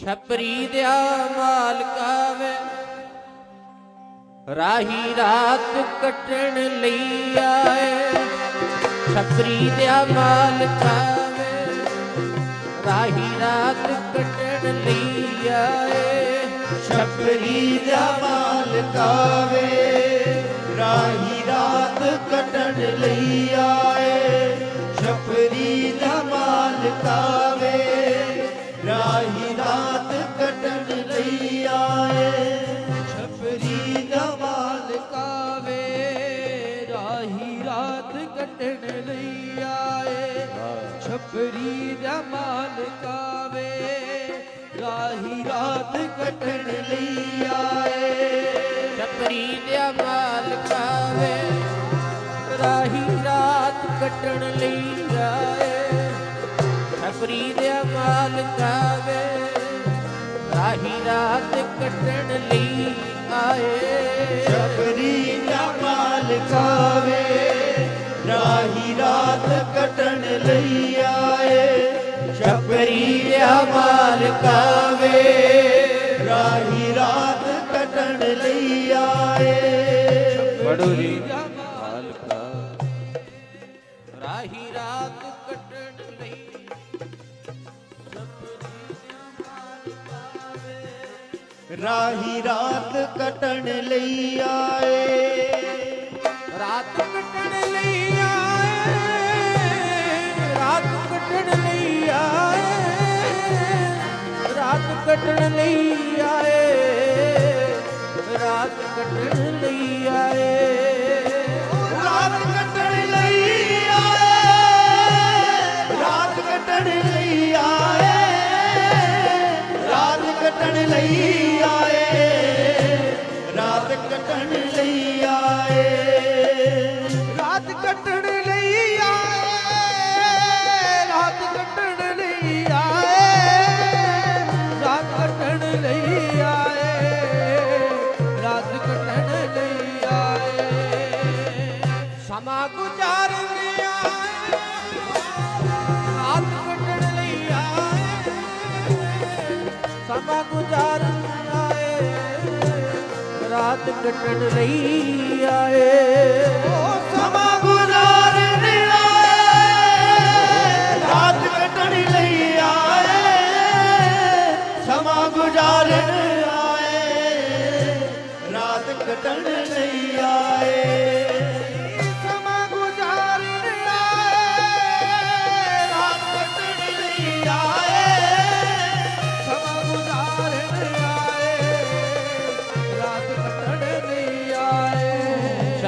ਛਪਰੀ ਦਿਆ ਮਾਲਕਾ ਵੇ। ਰਾਹੀ ਰਾਤ ਕੱਟਣ ਲਈ ਆਏ। ਛਪਰੀ ਦਿਆ ਮਾਲਕਾ ਵੇ। ਰਾਹੀ ਰਾਤ ਕੱਟਣ ਲਈ ਆਏ। ਛਪਰੀ ਦਾ ਮਾਲਕਾ ਵੇ। ਰਾਹੀ ਰਾਤ ਕੱਟਣ ਲਈ ਰਾਹੀ ਰਾਤ ਕੱਟਣ ਲਈ ਆਏ। ਛਪਰੀ ਦਾ ਮਾਲਕਾ ਵੇ ਰਾਹੀ ਰਾਤ ਕੱਟਣ ਲਈ ਆਏ। ਛਪਰੀ ਦਾ ਮਾਲਕਾ ਵੇ ਰਾਹੀ ਰਾਤ ਕੱਟਣ ਲਈ ਆਏ। ਛਪਰੀ ਦਾ ਮਾਲਕਾ ਰਾਹੀ ਰਾਤ ਕੱਟਣ ਲਈ ਆਏ। ਛਪਰੀ ਦਾ ਮਾਲਕਾ ਵੇ ਰਾਹੀ ਰਾਤ ਕੱਟਣ ਲਈ ਆਏ। ਛਪਰੀ ਦਾ ਮਾਲਕਾ ਵੇ ਰਾਹੀ ਰਾਤ ਕੱਟਣ ਲਈ ਆਏ। ਬੜੋ ਜੀ। ਰਾਹੀ ਰਾਤ ਕੱਟਣ ਲਈ ਆਏ। ਰਾਤ ਕੱਟਣ ਲਈ ਆਏ। ਰਾਤ ਕੱਟਣ ਲਈ ਆਏ। ਰਾਤ ਕੱਟਣ ਲਈ ਆਏ। ਰਾਤ ਕੱਟਣ ਲਈ ਆਏ। ਸਮਾਂ ਗੁਜ਼ਾਰਨ ਆਏ ਰਾਤ ਕੱਟਣ ਲਈ ਆਏ ਸਮਾਂ ਗੁਜ਼ਾਰਨ ਆਏ ਰਾਤ ਕੱਟਣ ਲਈ ਆਏ ਸਮਾਂ ਗੁਜ਼ਾਰਨ ਆਏ ਰਾਤ ਕੱਟਣ ਲਈ ਆਏ ਸਮਾਂ ਗੁਜ਼ਾਰਨ ਆਏ ਰਾਤ ਕੱਟਣ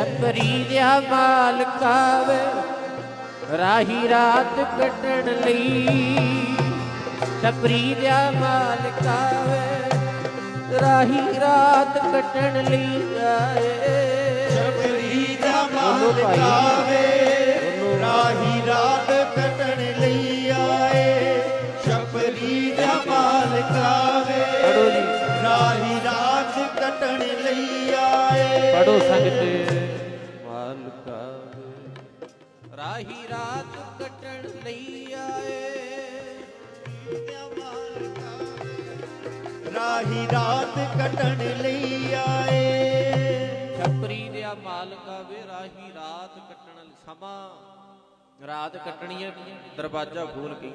ਛਪਰੀ ਦਿਆ ਮਾਲਕਾ ਵੇ ਰਾਹੀ ਰਾਤ ਕੱਟਣ ਲਈ ਛਪਰੀ ਦਿਆ ਮਾਲਕਾ ਵੇ ਰਾਹੀ ਰਾਤ ਕੱਟਣ ਲਈ ਆਏ ਛਪਰੀ ਦਾ। ਮਾਲਕਾ ਵੇ। ਰਾਹੀ ਰਾਤ ਕੱਟਣ ਲਈ ਆਏ ਛਪਰੀ ਦਾ ਮਾਲਕਾ ਵੇ। ਰਾਹੀ ਰਾਤ ਕੱਟਣ ਲਈ ਆਏ ਪੜੋ ਸੰਗਤ ਰਾਹੀ ਰਾਤ ਕੱਟਣ ਲਈ ਆਏ। ਰਾਹੀ ਰਾਤ ਕੱਟਣ ਲਈ ਆਏ। ਛਪਰੀ ਦਿਆ ਮਾਲਕਾ ਵੇ ਰਾਹੀ ਰਾਤ ਕੱਟਣ ਸਮਾਂ ਰਾਤ ਕੱਟਣੀ ਹੈ, ਦਰਵਾਜ਼ਾ ਖੋਲ ਕੇ।